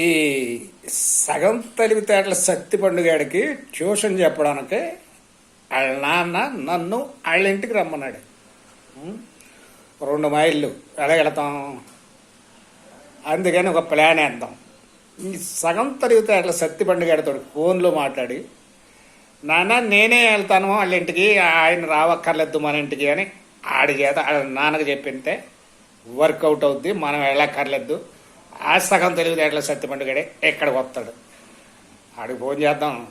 ఈ సగం తెలివితేటల సత్తి పండుగాడికి ట్యూషన్ చెప్పడానికి వాళ్ళ నాన్న నన్ను వాళ్ళ ఇంటికి రమ్మన్నాడు. రెండు మైళ్ళు ఎలా వెళతాం? అందుకని ఒక ప్లాన్ వేద్దాం. ఈ సగం తెలివితేటల సత్తి పండుగాడితో ఫోన్లో మాట్లాడి నాన్న నేనే వెళ్తాను వాళ్ళ ఇంటికి ఆయన రావక్కర్లేదు మన ఇంటికి అని ఆడి చేత నాన్నకు నాన్నకి చెప్పింటే వర్కౌట్ అవుద్ది మనం వెళ్ళక్కర్లేదు. ఆ సగం తెలివితేటల సత్తి ఎక్కడికి వస్తాడు? ఆడికి ఫోన్ చేద్దాం.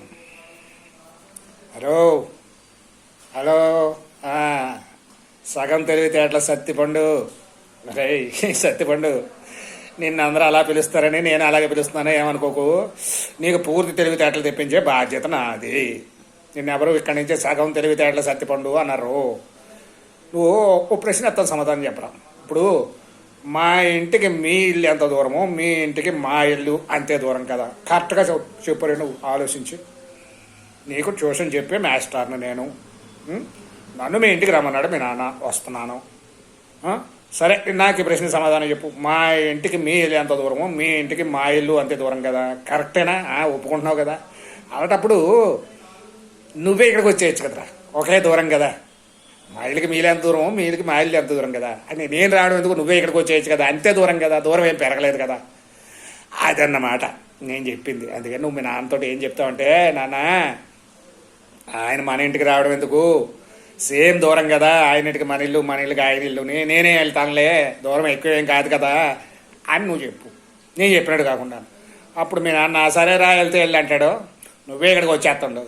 హలో? హలో? సగం తెలివితేటల సత్తిపండు రేయ్ సత్తిపండు నిన్ను అందరూ అలా పిలుస్తారని నేను అలాగే పిలుస్తున్నాను ఏమనుకోకు? నీకు పూర్తి తెలివితేటలు తెప్పించే బాధ్యత నాది. నిన్నెవరు ఇక్కడి నుంచే సగం తెలివితేటల సత్తిపండు అన్నారు. నువ్వు ఓ ప్రశ్న ఎత్తాను సమాధానం చెప్పరా? ఇప్పుడు మా ఇంటికి మీ ఇల్లు ఎంత దూరమో మీ ఇంటికి మా ఇల్లు అంతే దూరం కదా. కరెక్ట్గా చెప్ చెప్పరు నువ్వు. ఆలోచించి. నీకు ట్యూషన్ చెప్పే మాస్టర్ని నేను. నన్ను మీ ఇంటికి రమ్మన్నాడు మీ నాన్న. వస్తున్నాను. సరే నాకు ఈ ప్రశ్న సమాధానం చెప్పు. మా ఇంటికి మీ ఇల్లు ఎంత దూరమో మీ ఇంటికి మా ఇల్లు అంతే దూరం కదా. కరెక్టేనా ఒప్పుకుంటున్నావు కదా. అలాంటప్పుడు నువ్వే ఇక్కడికి వచ్చేయచ్చు కదరా. ఒకే దూరం కదా. మా ఇల్లుకి మీలు ఎంత దూరం మీ ఇల్లుకి మా ఇల్లు ఎంత దూరం కదా. అని నేను రావడం ఎందుకు? నువ్వే ఇక్కడికి వచ్చేయచ్చు కదా. అంతే దూరం కదా. దూరం ఏం పెరగలేదు కదా. అదన్నమాట. నేను చెప్పింది. అందుకని నువ్వు మీ నాన్నతో ఏం చెప్తావంటే నాన్న ఆయన మన ఇంటికి రావడం ఎందుకు? సేమ్ దూరం కదా. ఆయన ఇంటికి మన ఇల్లు మన ఇల్లుకి ఆయన ఇల్లుని నేనే వెళ్తానులే. దూరం ఎక్కువ ఏం కాదు కదా. అని నువ్వు చెప్పు. నేను చెప్పినట్టు కాకుండా. అప్పుడు మీ నాన్న సరే రా వెళ్తే వెళ్ళి అంటాడు. నువ్వే ఇక్కడికి వచ్చేస్తుండవు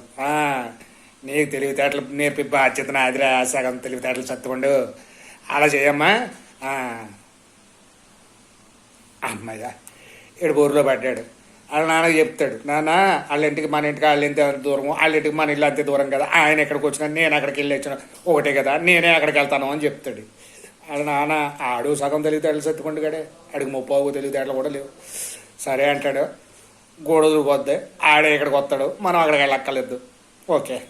నీకు తెలివితేటలు నేర్పి బాధ్యత నాదిరా సగం తెలివితేటలు చత్తుకుండు అలా చేయమ్మా. ఆ. అమ్మయ్య ఇడు బోరులో పడ్డాడు. వాళ్ళ నాన్నకి చెప్తాడు నాన్న వాళ్ళ ఇంటికి మన ఇంటికి వాళ్ళ ఇంటి దూరం వాళ్ళ ఇంటికి మన ఇల్లు అంతే దూరం కదా? ఆయన ఎక్కడికి వచ్చినా నేను అక్కడికి వెళ్ళి వచ్చిన ఒకటే కదా? నేనే అక్కడికి వెళ్తాను అని చెప్తాడు. వాళ్ళ నాన్న ఆడు సగం తెలివితేటలు సత్తుకుంటు గడే ఆడికి ముప్పావు తెలివితేటలు కూడా లేవు. సరే అంటాడు. గోడ పోద్ది ఆడే ఇక్కడికి వస్తాడు. మనం అక్కడికి వెళ్ళక్కర్లేదు. ఓకే.